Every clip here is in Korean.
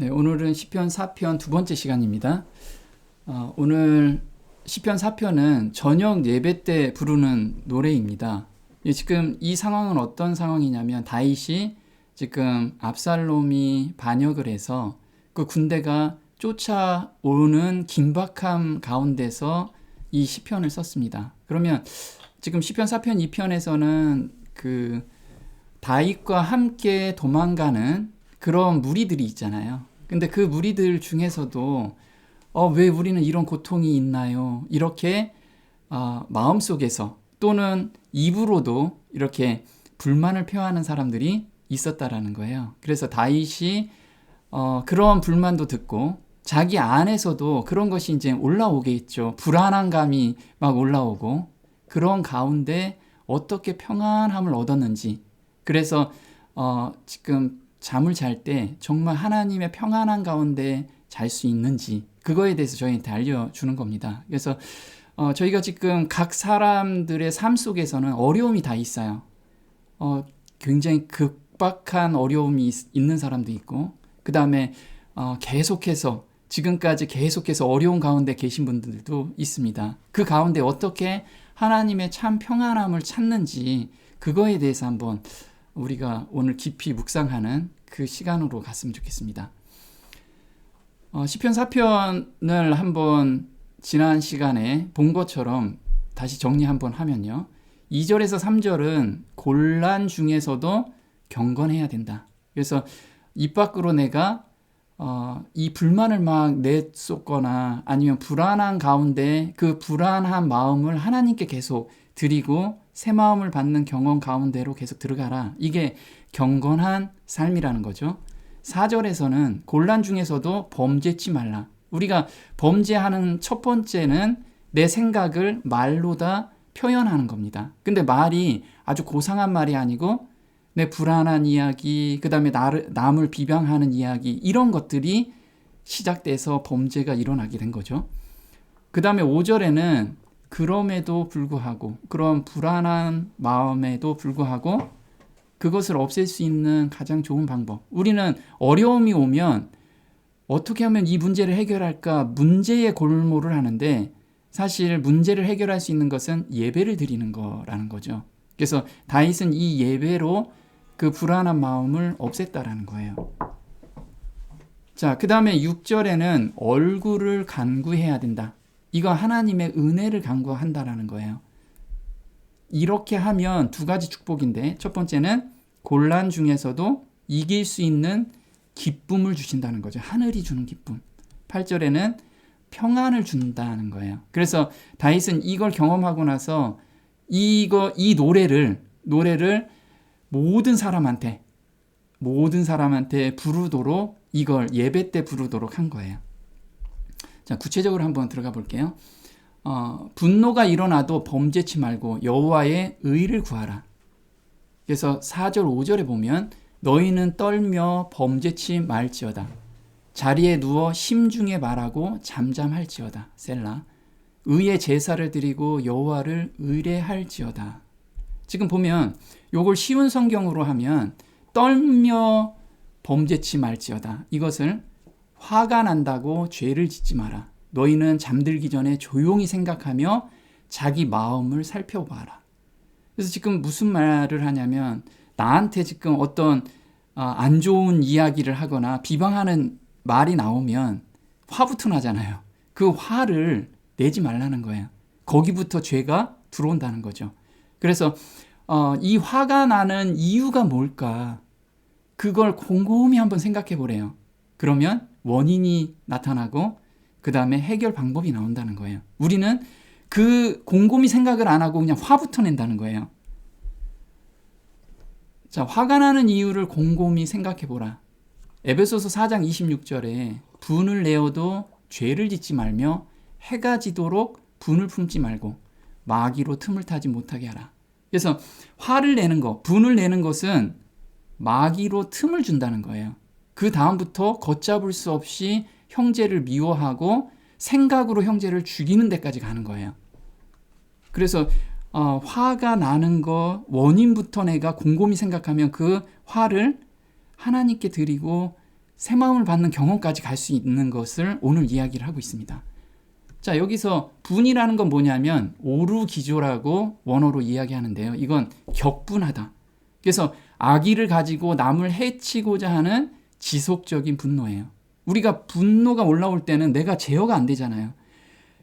네, 오늘은 시편 4편 두 번째 시간입니다. 어, 오늘 시편 4편은 저녁 예배 때 부르는 노래입니다. 예, 지금 이 상황은 어떤 상황이냐면 다윗이 지금 압살롬이 반역을 해서 그 군대가 쫓아오는 긴박함 가운데서 이 시편을 썼습니다. 그러면 지금 시편 4편 2편에서는 그 다윗과 함께 도망가는 그런 무리들이 있잖아요. 근데 그 무리들 중에서도 어, 왜 우리는 이런 고통이 있나요? 이렇게 어, 마음속에서 또는 입으로도 이렇게 불만을 표하는 사람들이 있었다라는 거예요. 그래서 다윗이 어, 그런 불만도 듣고 자기 안에서도 그런 것이 이제 올라오겠죠. 불안한 감이 막 올라오고 그런 가운데 어떻게 평안함을 얻었는지 그래서 어, 지금 잠을 잘 때 정말 하나님의 평안한 가운데 잘 수 있는지 그거에 대해서 저희한테 알려주는 겁니다. 그래서 어, 저희가 지금 각 사람들의 삶 속에서는 어려움이 다 있어요. 어, 굉장히 극박한 어려움이 있, 있는 사람도 있고 그 다음에 어, 계속해서 지금까지 계속해서 어려운 가운데 계신 분들도 있습니다. 그 가운데 어떻게 하나님의 참 평안함을 찾는지 그거에 대해서 한번 우리가 오늘 깊이 묵상하는 그 시간으로 갔으면 좋겠습니다. 어, 시편 4편을 한번 지난 시간에 본 것처럼 다시 정리 한번 하면요. 2절에서 3절은 곤란 중에서도 경건해야 된다. 그래서 입 밖으로 내가 어, 이 불만을 막 내쏟거나 아니면 불안한 가운데 그 불안한 마음을 하나님께 계속 드리고 새 마음을 받는 경험 가운데로 계속 들어가라. 이게 경건한 삶이라는 거죠. 4절에서는 곤란 중에서도 범죄치 말라. 우리가 범죄하는 첫 번째는 내 생각을 말로 다 표현하는 겁니다. 근데 말이 아주 고상한 말이 아니고 내 불안한 이야기, 그 다음에 남을 비방하는 이야기, 이런 것들이 시작돼서 범죄가 일어나게 된 거죠. 그 다음에 5절에는 그럼에도 불구하고, 그런 불안한 마음에도 불구하고, 그것을 없앨 수 있는 가장 좋은 방법. 우리는 어려움이 오면 어떻게 하면 이 문제를 해결할까 문제의 골몰을 하는데 사실 문제를 해결할 수 있는 것은 예배를 드리는 거라는 거죠. 그래서 다윗은 이 예배로 그 불안한 마음을 없앴다라는 거예요. 자, 그 다음에 6절에는 얼굴을 간구해야 된다. 이거 하나님의 은혜를 간구한다라는 거예요. 이렇게 하면 두 가지 축복인데 첫 번째는 곤란 중에서도 이길 수 있는 기쁨을 주신다는 거죠. 하늘이 주는 기쁨. 8절에는 평안을 준다는 거예요. 그래서 다윗은 이걸 경험하고 나서 이거 이 노래를 노래를 모든 사람한테 모든 사람한테 부르도록 이걸 예배 때 부르도록 한 거예요. 자, 구체적으로 한번 들어가 볼게요. 어, 분노가 일어나도 범죄치 말고 여호와의 의를 구하라. 그래서 4절 5절에 보면 너희는 떨며 범죄치 말지어다. 자리에 누워 심중에 말하고 잠잠할지어다. 셀라. 의의 제사를 드리고 여호와를 의뢰할지어다. 지금 보면 요걸 쉬운 성경으로 하면 떨며 범죄치 말지어다. 이것을 화가 난다고 죄를 짓지 마라. 너희는 잠들기 전에 조용히 생각하며 자기 마음을 살펴봐라. 그래서 지금 무슨 말을 하냐면 나한테 지금 어떤 아, 안 좋은 이야기를 하거나 비방하는 말이 나오면 화부터 나잖아요. 그 화를 내지 말라는 거예요. 거기부터 죄가 들어온다는 거죠. 그래서 어, 이 화가 나는 이유가 뭘까? 그걸 곰곰이 한번 생각해 보래요. 그러면 원인이 나타나고 그 다음에 해결 방법이 나온다는 거예요. 우리는 그 곰곰이 생각을 안 하고 그냥 화부터 낸다는 거예요. 자, 화가 나는 이유를 곰곰이 생각해 보라. 에베소서 4장 26절에 분을 내어도 죄를 짓지 말며 해가 지도록 분을 품지 말고 마귀로 틈을 타지 못하게 하라. 그래서 화를 내는 것, 분을 내는 것은 마귀로 틈을 준다는 거예요. 그 다음부터 걷잡을 수 없이 형제를 미워하고 생각으로 형제를 죽이는 데까지 가는 거예요. 그래서 어, 화가 나는 거 원인부터 내가 곰곰이 생각하면 그 화를 하나님께 드리고 새 마음을 받는 경험까지 갈 수 있는 것을 오늘 이야기를 하고 있습니다. 자, 여기서 분이라는 건 뭐냐면 오르기조라고 원어로 이야기하는데요. 이건 격분하다. 그래서 악의를 가지고 남을 해치고자 하는 지속적인 분노예요. 우리가 분노가 올라올 때는 내가 제어가 안 되잖아요.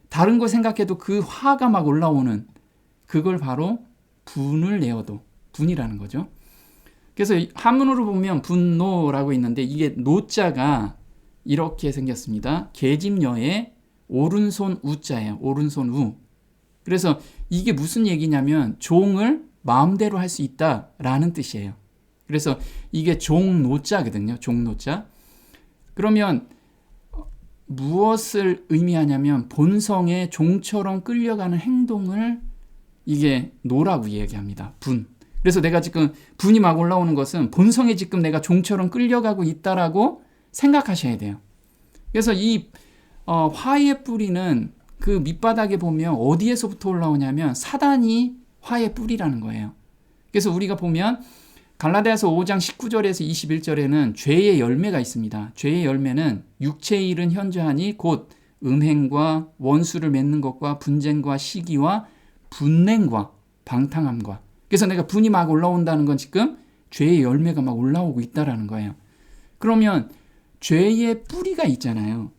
다른 거 생각해도 그 화가 막 올라오는 그걸 바로 분을 내어도 분이라는 거죠. 그래서 한문으로 보면 분노라고 있는데 이게 노자가 이렇게 생겼습니다. 계집녀의 오른손 우자예요. 오른손 우. 그래서 이게 무슨 얘기냐면 종을 마음대로 할 수 있다라는 뜻이에요. 그래서 이게 종노자거든요. 종노자. 그러면 무엇을 의미하냐면 본성의 종처럼 끌려가는 행동을 이게 노라고 얘기합니다. 분. 그래서 내가 지금 분이 막 올라오는 것은 본성에 지금 내가 종처럼 끌려가고 있다라고 생각하셔야 돼요. 그래서 이 어, 화의 뿌리는 그 밑바닥에 보면 어디에서부터 올라오냐면 사단이 화의 뿌리라는 거예요. 그래서 우리가 보면 갈라디아서 5장 19절에서 21절에는 죄의 열매가 있습니다. 죄의 열매는 육체의 일은 현저하니 곧 음행과 원수를 맺는 것과 분쟁과 시기와 분냉과 방탕함과 그래서 내가 분이 막 올라온다는 건 지금 죄의 열매가 막 올라오고 있다라는 거예요. 그러면 죄의 뿌리가 있잖아요.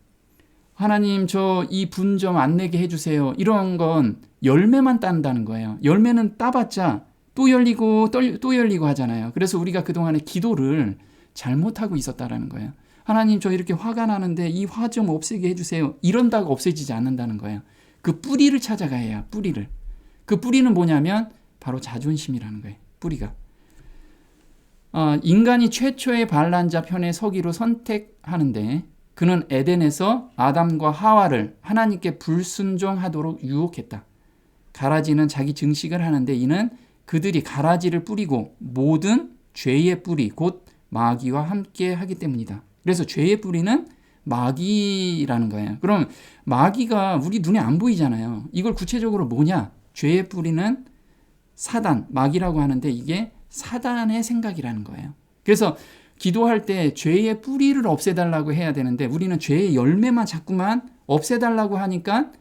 하나님 저 이 분 좀 안 내게 해주세요. 이런 건 열매만 딴다는 거예요. 열매는 따봤자 또 열리고 또 열리고 하잖아요. 그래서 우리가 그동안에 기도를 잘못하고 있었다라는 거예요. 하나님 저 이렇게 화가 나는데 이 화 좀 없애게 해주세요. 이런다고 없애지지 않는다는 거예요. 그 뿌리를 찾아가야 해요. 뿌리를. 그 뿌리는 뭐냐면 바로 자존심이라는 거예요. 뿌리가. 어, 인간이 최초의 반란자 편에 서기로 선택하는데 그는 에덴에서 아담과 하와를 하나님께 불순종하도록 유혹했다. 가라지는 자기 증식을 하는데 이는 그들이 가라지를 뿌리고 모든 죄의 뿌리 곧 마귀와 함께 하기 때문이다. 그래서 죄의 뿌리는 마귀라는 거예요. 그럼 마귀가 우리 눈에 안 보이잖아요. 이걸 구체적으로 뭐냐? 죄의 뿌리는 사단, 마귀라고 하는데 이게 사단의 생각이라는 거예요. 그래서 기도할 때 죄의 뿌리를 없애달라고 해야 되는데 우리는 죄의 열매만 자꾸만 없애달라고 하니까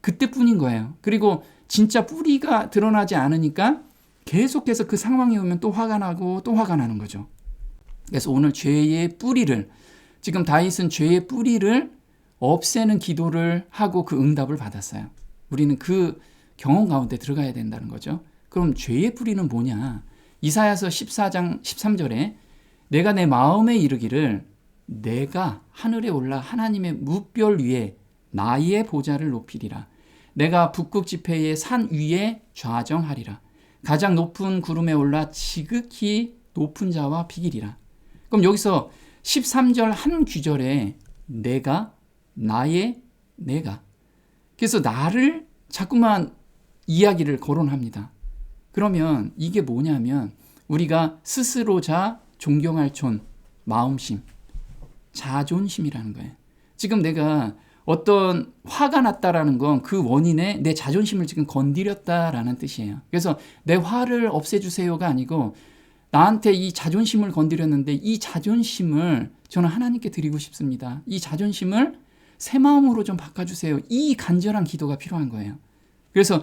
그때뿐인 거예요. 그리고 진짜 뿌리가 드러나지 않으니까 계속해서 그 상황이 오면 또 화가 나고 또 화가 나는 거죠. 그래서 오늘 죄의 뿌리를 지금 다윗은 죄의 뿌리를 없애는 기도를 하고 그 응답을 받았어요. 우리는 그 경험 가운데 들어가야 된다는 거죠. 그럼 죄의 뿌리는 뭐냐? 이사야서 14장 13절에 내가 내 마음에 이르기를 내가 하늘에 올라 하나님의 무별 위에 나의 보좌를 높이리라. 내가 북극 지폐의 산 위에 좌정하리라. 가장 높은 구름에 올라 지극히 높은 자와 비기리라. 그럼 여기서 13절 한 귀절에 내가 나의 내가 그래서 나를 자꾸만 이야기를 거론합니다. 그러면 이게 뭐냐면 우리가 스스로 자 존경할 촌 마음심 자존심이라는 거예요. 지금 내가 어떤 화가 났다라는 건 그 원인에 내 자존심을 지금 건드렸다라는 뜻이에요. 그래서 내 화를 없애주세요가 아니고 나한테 이 자존심을 건드렸는데 이 자존심을 저는 하나님께 드리고 싶습니다. 이 자존심을 새 마음으로 좀 바꿔주세요. 이 간절한 기도가 필요한 거예요. 그래서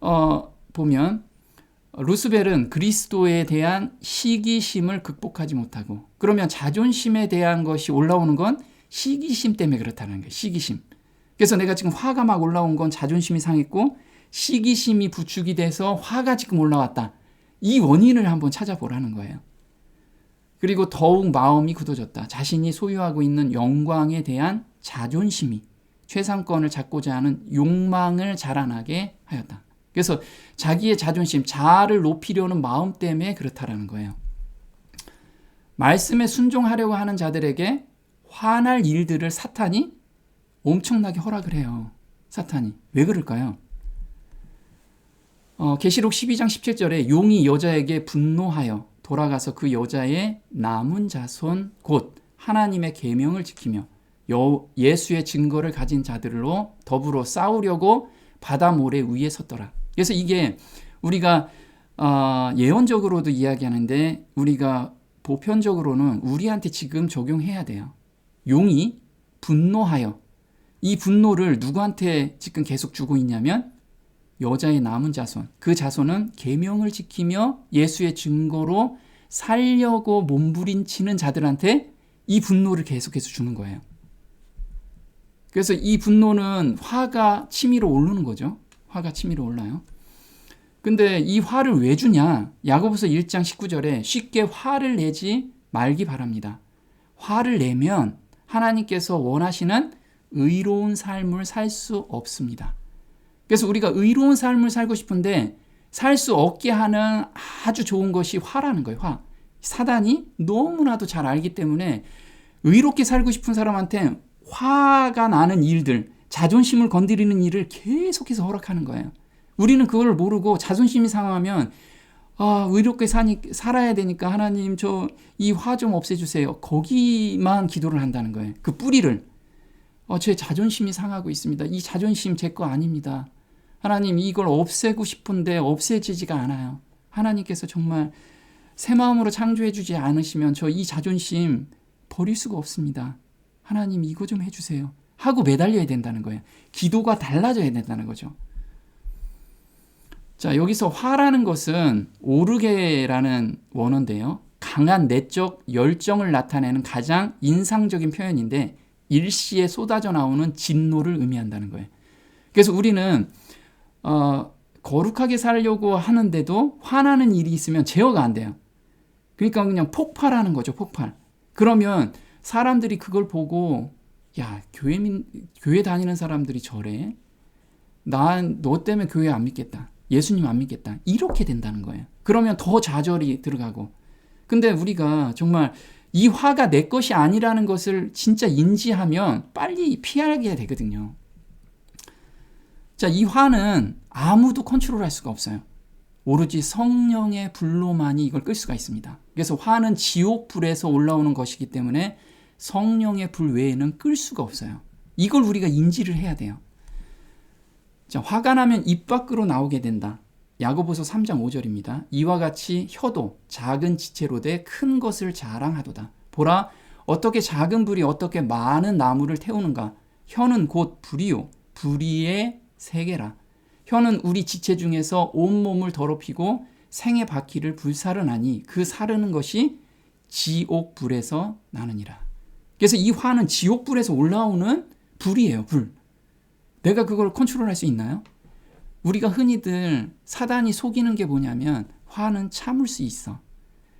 어, 보면 루스벨은 그리스도에 대한 시기심을 극복하지 못하고 그러면 자존심에 대한 것이 올라오는 건 시기심 때문에 그렇다는 거예요. 시기심. 그래서 내가 지금 화가 막 올라온 건 자존심이 상했고 시기심이 부축이 돼서 화가 지금 올라왔다. 이 원인을 한번 찾아보라는 거예요. 그리고 더욱 마음이 굳어졌다. 자신이 소유하고 있는 영광에 대한 자존심이 최상권을 잡고자 하는 욕망을 자라나게 하였다. 그래서 자기의 자존심, 자아를 높이려는 마음 때문에 그렇다라는 거예요. 말씀에 순종하려고 하는 자들에게 화날 일들을 사탄이 엄청나게 허락을 해요. 사탄이. 왜 그럴까요? 어, 계시록 12장 17절에 용이 여자에게 분노하여 돌아가서 그 여자의 남은 자손 곧 하나님의 계명을 지키며 여, 예수의 증거를 가진 자들로 더불어 싸우려고 바다 모래 위에 섰더라. 그래서 이게 우리가 어, 예언적으로도 이야기하는데 우리가 보편적으로는 우리한테 지금 적용해야 돼요. 용이 분노하여 이 분노를 누구한테 지금 계속 주고 있냐면 여자의 남은 자손. 그 자손은 계명을 지키며 예수의 증거로 살려고 몸부림치는 자들한테 이 분노를 계속해서 주는 거예요. 그래서 이 분노는 화가 치밀어 오르는 거죠. 화가 치밀어 올라요. 근데 이 화를 왜 주냐? 야고보서 1장 19절에 쉽게 화를 내지 말기 바랍니다. 화를 내면 하나님께서 원하시는 의로운 삶을 살 수 없습니다. 그래서 우리가 의로운 삶을 살고 싶은데 살 수 없게 하는 아주 좋은 것이 화라는 거예요. 화. 사단이 너무나도 잘 알기 때문에 의롭게 살고 싶은 사람한테 화가 나는 일들, 자존심을 건드리는 일을 계속해서 허락하는 거예요. 우리는 그걸 모르고 자존심이 상하면 아, 의롭게 사니, 살아야 되니까 하나님 저 이 화 좀 없애주세요. 거기만 기도를 한다는 거예요. 그 뿌리를. 어, 제 자존심이 상하고 있습니다. 이 자존심 제 거 아닙니다. 하나님 이걸 없애고 싶은데 없애지지가 않아요. 하나님께서 정말 새 마음으로 창조해 주지 않으시면 저 이 자존심 버릴 수가 없습니다. 하나님 이거 좀 해주세요. 하고 매달려야 된다는 거예요. 기도가 달라져야 된다는 거죠. 자, 여기서 화라는 것은 오르게라는 원어인데요. 강한 내적 열정을 나타내는 가장 인상적인 표현인데 일시에 쏟아져 나오는 진노를 의미한다는 거예요. 그래서 우리는 어, 거룩하게 살려고 하는데도 화나는 일이 있으면 제어가 안 돼요. 그러니까 그냥 폭발하는 거죠, 폭발. 그러면 사람들이 그걸 보고 야, 교회 민, 교회 다니는 사람들이 저래. 난 너 때문에 교회 안 믿겠다. 예수님 안 믿겠다. 이렇게 된다는 거예요. 그러면 더 좌절이 들어가고. 근데 우리가 정말 이 화가 내 것이 아니라는 것을 진짜 인지하면 빨리 피하게 되거든요. 자, 이 화는 아무도 컨트롤 할 수가 없어요. 오로지 성령의 불로만이 이걸 끌 수가 있습니다. 그래서 화는 지옥 불에서 올라오는 것이기 때문에 성령의 불 외에는 끌 수가 없어요. 이걸 우리가 인지를 해야 돼요. 자, 화가 나면 입 밖으로 나오게 된다. 야고보서 3장 5절입니다. 이와 같이 혀도 작은 지체로 돼큰 것을 자랑하도다. 보라 어떻게 작은 불이 어떻게 많은 나무를 태우는가. 혀는 곧 불이요 불이의 세계라. 혀는 우리 지체 중에서 온몸을 더럽히고 생의 바퀴를 불사르나니 그 사르는 것이 지옥 불에서 나느니라. 그래서 이 화는 지옥 불에서 올라오는 불이에요, 불. 내가 그걸 컨트롤할 수 있나요? 우리가 흔히들 사단이 속이는 게 뭐냐면 화는 참을 수 있어.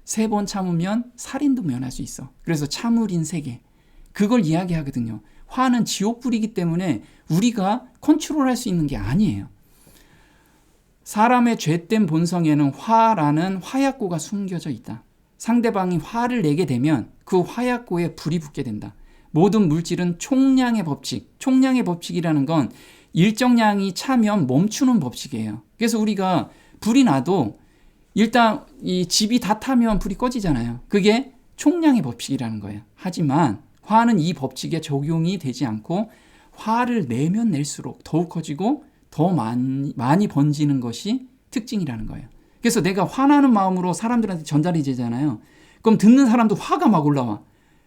세 번 참으면 살인도 면할 수 있어. 그래서 참을인 세계. 그걸 이야기하거든요. 화는 지옥불이기 때문에 우리가 컨트롤할 수 있는 게 아니에요. 사람의 죄된 본성에는 화라는 화약고가 숨겨져 있다. 상대방이 화를 내게 되면 그 화약고에 불이 붙게 된다. 모든 물질은 총량의 법칙, 총량의 법칙이라는 건 일정량이 차면 멈추는 법칙이에요. 그래서 우리가 불이 나도 일단 이 집이 다 타면 불이 꺼지잖아요. 그게 총량의 법칙이라는 거예요. 하지만 화는 이 법칙에 적용이 되지 않고 화를 내면 낼수록 더욱 커지고 더 많이, 많이 번지는 것이 특징이라는 거예요. 그래서 내가 화나는 마음으로 사람들한테 전달이 되잖아요. 그럼 듣는 사람도 화가 막 올라와.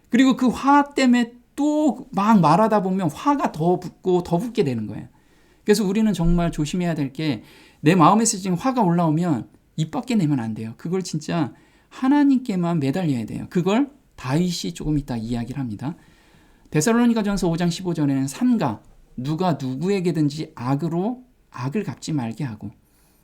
그리고 그 화 때문에 또 막 말하다 보면 화가 더 붙고 더 붙게 되는 거예요. 그래서 우리는 정말 조심해야 될 게 내 마음에서 지금 화가 올라오면 입 밖에 내면 안 돼요. 그걸 진짜 하나님께만 매달려야 돼요. 그걸 다윗이 조금 이따 이야기를 합니다. 데살로니가전서 5장 15절에는 삼가 누가 누구에게든지 악으로 악을 갚지 말게 하고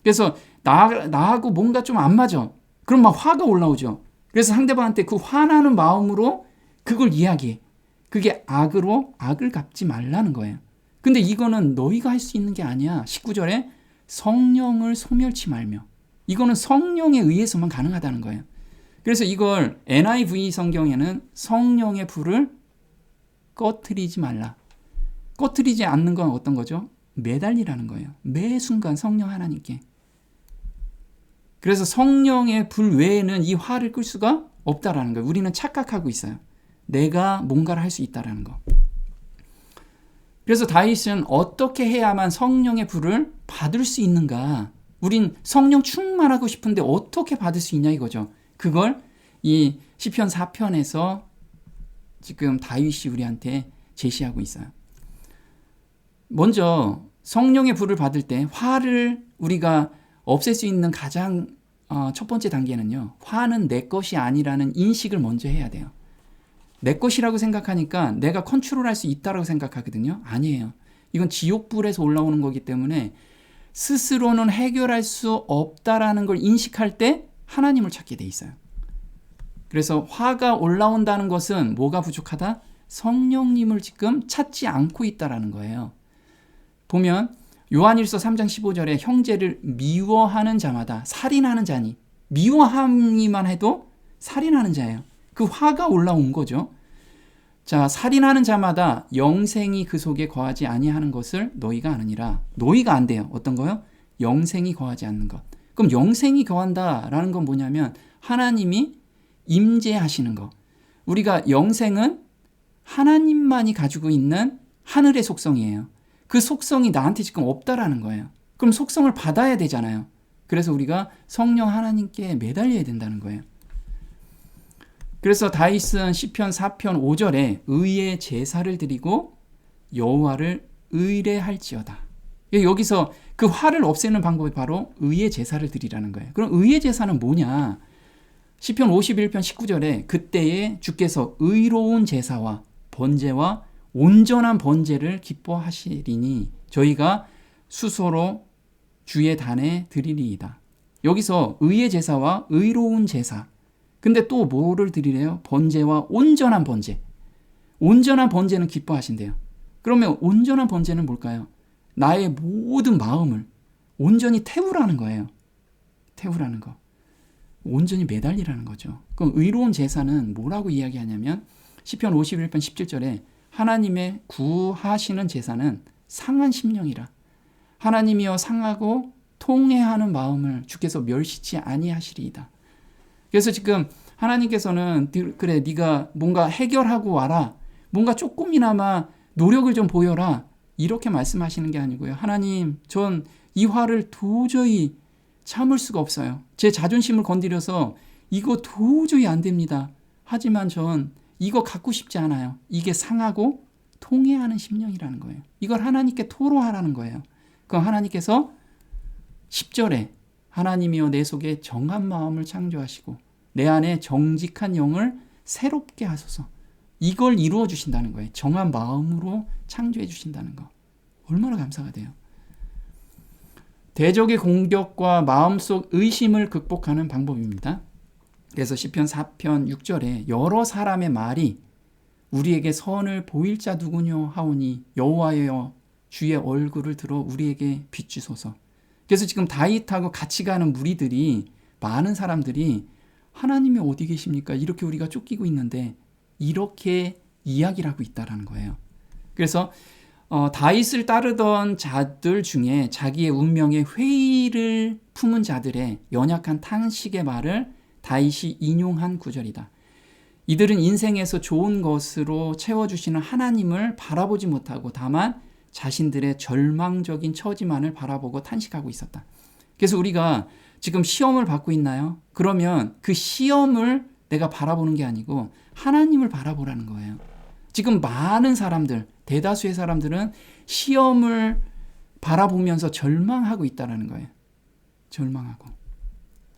그래서 나, 나하고 뭔가 좀 안 맞아. 그럼 막 화가 올라오죠. 그래서 상대방한테 그 화나는 마음으로 그걸 이야기해. 그게 악으로 악을 갚지 말라는 거예요. 근데 이거는 너희가 할 수 있는 게 아니야. 19절에 성령을 소멸치 말며. 이거는 성령에 의해서만 가능하다는 거예요. 그래서 이걸 NIV 성경에는 성령의 불을 꺼트리지 말라. 꺼트리지 않는 건 어떤 거죠? 매달리라는 거예요. 매 순간 성령 하나님께. 그래서 성령의 불 외에는 이 화를 끌 수가 없다라는 거예요. 우리는 착각하고 있어요. 내가 뭔가를 할 수 있다라는 거. 그래서 다윗은 어떻게 해야만 성령의 불을 받을 수 있는가? 우린 성령 충만하고 싶은데 어떻게 받을 수 있냐 이거죠. 그걸 이 시편 4편에서 지금 다윗이 우리한테 제시하고 있어요. 먼저 성령의 불을 받을 때 화를 우리가 없앨 수 있는 가장 어, 첫 번째 단계는요. 화는 내 것이 아니라는 인식을 먼저 해야 돼요. 내 것이라고 생각하니까 내가 컨트롤할 수 있다라고 생각하거든요. 아니에요. 이건 지옥불에서 올라오는 거기 때문에 스스로는 해결할 수 없다라는 걸 인식할 때 하나님을 찾게 돼 있어요. 그래서 화가 올라온다는 것은 뭐가 부족하다? 성령님을 지금 찾지 않고 있다라는 거예요. 보면 요한일서 3장 15절에 형제를 미워하는 자마다 살인하는 자니 미워함이만 해도 살인하는 자예요. 그 화가 올라온 거죠. 자, 살인하는 자마다 영생이 그 속에 거하지 아니하는 것을 너희가 아느니라. 너희가 안 돼요. 어떤 거요? 영생이 거하지 않는 것. 그럼 영생이 거한다라는 건 뭐냐면 하나님이 임재하시는 것. 우리가 영생은 하나님만이 가지고 있는 하늘의 속성이에요. 그 속성이 나한테 지금 없다라는 거예요. 그럼 속성을 받아야 되잖아요. 그래서 우리가 성령 하나님께 매달려야 된다는 거예요. 그래서 다윗은 시편 4편 5절에 의의 제사를 드리고 여호와를 의뢰할지어다. 여기서 그 화를 없애는 방법이 바로 의의 제사를 드리라는 거예요. 그럼 의의 제사는 뭐냐? 시편 51편 19절에 그때에 주께서 의로운 제사와 번제와 온전한 번제를 기뻐하시리니 저희가 수소로 주의 단에 드리리이다. 여기서 의의 제사와 의로운 제사 근데 또 뭐를 드리래요? 번제와 온전한 번제. 온전한 번제는 기뻐하신대요. 그러면 온전한 번제는 뭘까요? 나의 모든 마음을 온전히 태우라는 거예요. 태우라는 거. 온전히 매달리라는 거죠. 그럼 의로운 제사는 뭐라고 이야기하냐면 시편 51편 17절에 하나님의 구하시는 제사는 상한 심령이라. 하나님이여 상하고 통해하는 마음을 주께서 멸시치 아니하시리이다. 그래서 지금 하나님께서는 그래 네가 뭔가 해결하고 와라. 뭔가 조금이나마 노력을 좀 보여라. 이렇게 말씀하시는 게 아니고요. 하나님, 전 이 화를 도저히 참을 수가 없어요. 제 자존심을 건드려서 이거 도저히 안 됩니다. 하지만 전 이거 갖고 싶지 않아요. 이게 상하고 통해하는 심령이라는 거예요. 이걸 하나님께 토로하라는 거예요. 그럼 하나님께서 10절에 하나님이여 내 속에 정한 마음을 창조하시고 내 안에 정직한 영을 새롭게 하소서. 이걸 이루어 주신다는 거예요. 정한 마음으로 창조해 주신다는 거. 얼마나 감사가 돼요. 대적의 공격과 마음속 의심을 극복하는 방법입니다. 그래서 시편 4편 6절에 여러 사람의 말이 우리에게 선을 보일 자 누구뇨 하오니 여호와여 주의 얼굴을 들어 우리에게 비추소서. 그래서 지금 다윗하고 같이 가는 무리들이 많은 사람들이 하나님이 어디 계십니까? 이렇게 우리가 쫓기고 있는데 이렇게 이야기를 하고 있다라는 거예요. 그래서 어, 다윗을 따르던 자들 중에 자기의 운명에 회의를 품은 자들의 연약한 탄식의 말을 다윗이 인용한 구절이다. 이들은 인생에서 좋은 것으로 채워주시는 하나님을 바라보지 못하고 다만 자신들의 절망적인 처지만을 바라보고 탄식하고 있었다. 그래서 우리가 지금 시험을 받고 있나요? 그러면 그 시험을 내가 바라보는 게 아니고 하나님을 바라보라는 거예요. 지금 많은 사람들, 대다수의 사람들은 시험을 바라보면서 절망하고 있다는 거예요. 절망하고.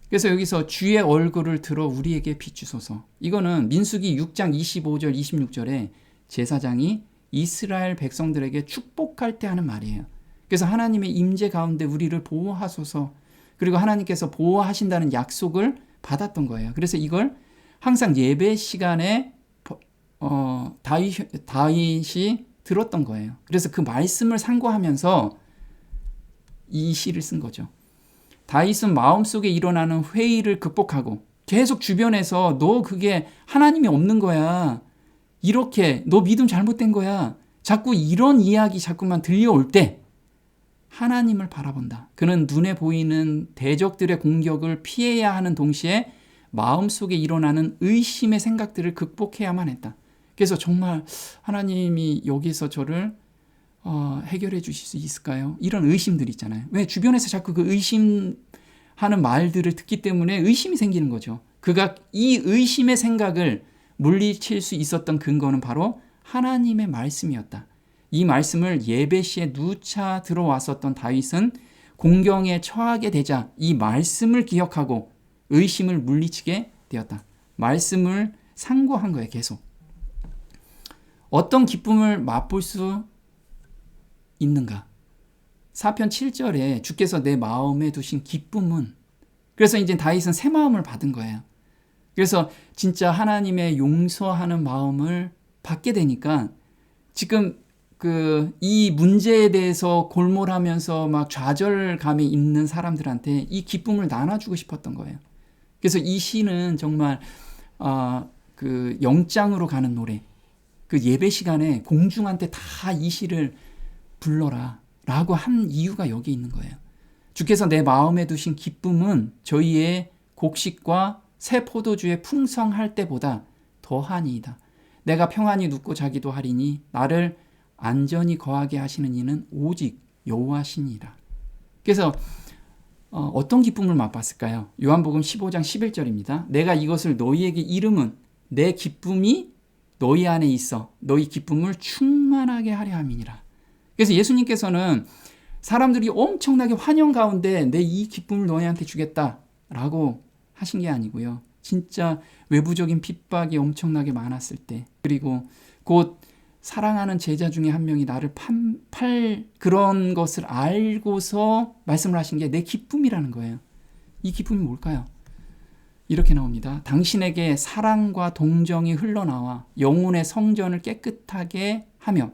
그래서 여기서 주의 얼굴을 들어 우리에게 비추소서. 이거는 민수기 6장 25절 26절에 제사장이 이스라엘 백성들에게 축복할 때 하는 말이에요. 그래서 하나님의 임재 가운데 우리를 보호하소서 그리고 하나님께서 보호하신다는 약속을 받았던 거예요. 그래서 이걸 항상 예배 시간에 어, 다윗, 다윗이 들었던 거예요. 그래서 그 말씀을 상고하면서 이 시를 쓴 거죠. 다윗은 마음속에 일어나는 회의를 극복하고 계속 주변에서 너 그게 하나님이 없는 거야. 이렇게 너 믿음 잘못된 거야. 자꾸 이런 이야기 자꾸만 들려올 때 하나님을 바라본다. 그는 눈에 보이는 대적들의 공격을 피해야 하는 동시에 마음속에 일어나는 의심의 생각들을 극복해야만 했다. 그래서 정말 하나님이 여기서 저를 어, 해결해 주실 수 있을까요? 이런 의심들 있잖아요. 왜 주변에서 자꾸 그 의심하는 말들을 듣기 때문에 의심이 생기는 거죠. 그가 이 의심의 생각을 물리칠 수 있었던 근거는 바로 하나님의 말씀이었다. 이 말씀을 예배 시에 누차 들어왔었던 다윗은 공경에 처하게 되자 이 말씀을 기억하고 의심을 물리치게 되었다. 말씀을 상고한 거예요, 계속. 어떤 기쁨을 맛볼 수 있는가? 사편 7절에 주께서 내 마음에 두신 기쁨은 그래서 이제 다윗은 새 마음을 받은 거예요. 그래서 진짜 하나님의 용서하는 마음을 받게 되니까 지금 그 이 문제에 대해서 골몰하면서 막 좌절감에 있는 사람들한테 이 기쁨을 나눠주고 싶었던 거예요. 그래서 이 시는 정말 어, 그 영장으로 가는 노래. 그 예배 시간에 공중한테 다 이 시를 불러라 라고 한 이유가 여기 있는 거예요. 주께서 내 마음에 두신 기쁨은 저희의 곡식과 새 포도주의 풍성할 때보다 더하니이다. 내가 평안히 눕고 자기도 하리니 나를 안전히 거하게 하시는 이는 오직 여호와시니라. 그래서 어, 떤 기쁨을 맛봤을까요? 요한복음 15장 11절입니다. 내가 이것을 너희에게 이름은 내 기쁨이 너희 안에 있어 너희 기쁨을 충만하게 하려 함이니라. 그래서 예수님께서는 사람들이 엄청나게 환영 가운데 내 이 기쁨을 너희한테 주겠다라고 하신 게 아니고요. 진짜 외부적인 핍박이 엄청나게 많았을 때 그리고 곧 사랑하는 제자 중에 한 명이 나를 판, 팔 그런 것을 알고서 말씀을 하신 게 내 기쁨이라는 거예요. 이 기쁨이 뭘까요? 이렇게 나옵니다. 당신에게 사랑과 동정이 흘러나와 영혼의 성전을 깨끗하게 하며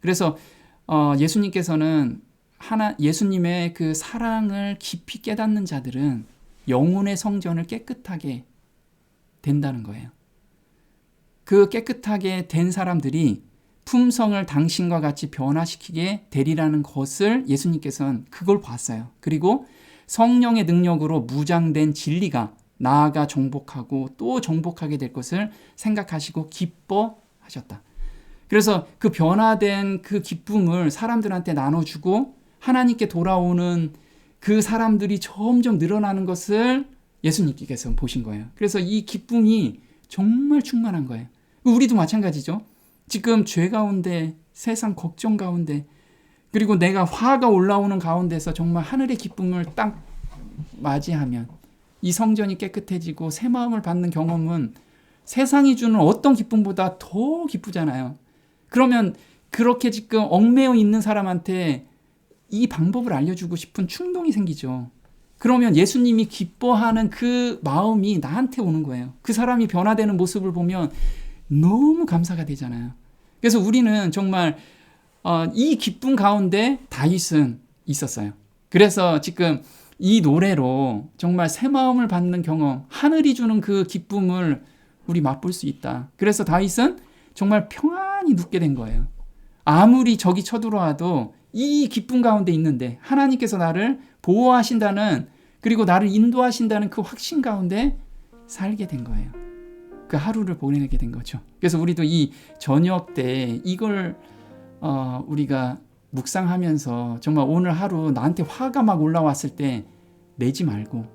그래서 어, 예수님께서는 하나 예수님의 그 사랑을 깊이 깨닫는 자들은 영혼의 성전을 깨끗하게 된다는 거예요. 그 깨끗하게 된 사람들이 품성을 당신과 같이 변화시키게 되리라는 것을 예수님께서는 그걸 봤어요. 그리고 성령의 능력으로 무장된 진리가 나아가 정복하고 또 정복하게 될 것을 생각하시고 기뻐하셨다. 그래서 그 변화된 그 기쁨을 사람들한테 나눠주고 하나님께 돌아오는 그 사람들이 점점 늘어나는 것을 예수님께서 보신 거예요. 그래서 이 기쁨이 정말 충만한 거예요. 우리도 마찬가지죠. 지금 죄 가운데 세상 걱정 가운데 그리고 내가 화가 올라오는 가운데서 정말 하늘의 기쁨을 딱 맞이하면 이 성전이 깨끗해지고 새 마음을 받는 경험은 세상이 주는 어떤 기쁨보다 더 기쁘잖아요. 그러면 그렇게 지금 얽매여 있는 사람한테 이 방법을 알려주고 싶은 충동이 생기죠. 그러면 예수님이 기뻐하는 그 마음이 나한테 오는 거예요. 그 사람이 변화되는 모습을 보면 너무 감사가 되잖아요. 그래서 우리는 정말 어, 이 기쁨 가운데 다윗은 있었어요. 그래서 지금 이 노래로 정말 새 마음을 받는 경험, 하늘이 주는 그 기쁨을 우리 맛볼 수 있다. 그래서 다윗은 정말 평안히 눕게 된 거예요. 아무리 적이 쳐들어와도 이 기쁨 가운데 있는데 하나님께서 나를 보호하신다는 그리고 나를 인도하신다는 그 확신 가운데 살게 된 거예요. 그 하루를 보내게 된 거죠. 그래서 우리도 이 저녁 때 이걸 어, 우리가 묵상하면서 정말 오늘 하루 나한테 화가 막 올라왔을 때 내지 말고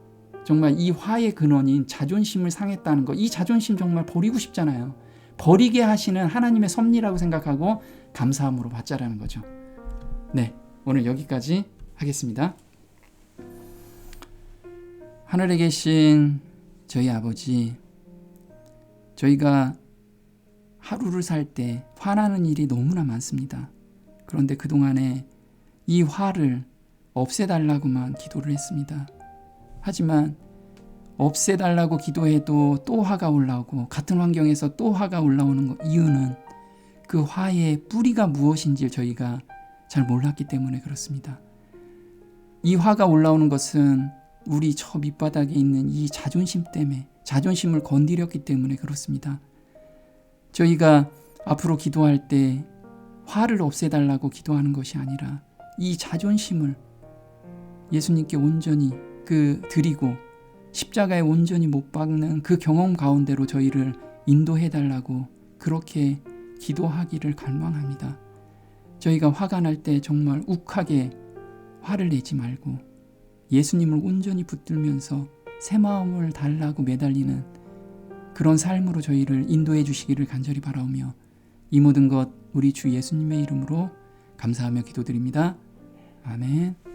정말 이 화의 근원인 자존심을 상했다는 거, 이 자존심 정말 버리고 싶잖아요. 버리게 하시는 하나님의 섭리라고 생각하고 감사함으로 받자라는 거죠. 네, 오늘 여기까지 하겠습니다. 하늘에 계신 저희 아버지, 저희가 하루를 살 때 화나는 일이 너무나 많습니다. 그런데 그동안에 이 화를 없애달라고만 기도를 했습니다. 하지만 없애달라고 기도해도 또 화가 올라오고 같은 환경에서 또 화가 올라오는 이유는 그 화의 뿌리가 무엇인지 저희가 잘 몰랐기 때문에 그렇습니다. 이 화가 올라오는 것은 우리 저 밑바닥에 있는 이 자존심 때문에 자존심을 건드렸기 때문에 그렇습니다. 저희가 앞으로 기도할 때 화를 없애달라고 기도하는 것이 아니라 이 자존심을 예수님께 온전히 그 드리고 십자가에 온전히 못 박는 그 경험 가운데로 저희를 인도해 달라고 그렇게 기도하기를 갈망합니다. 저희가 화가 날 때 정말 욱하게 화를 내지 말고 예수님을 온전히 붙들면서 새 마음을 달라고 매달리는 그런 삶으로 저희를 인도해 주시기를 간절히 바라오며 이 모든 것 우리 주 예수님의 이름으로 감사하며 기도드립니다. 아멘.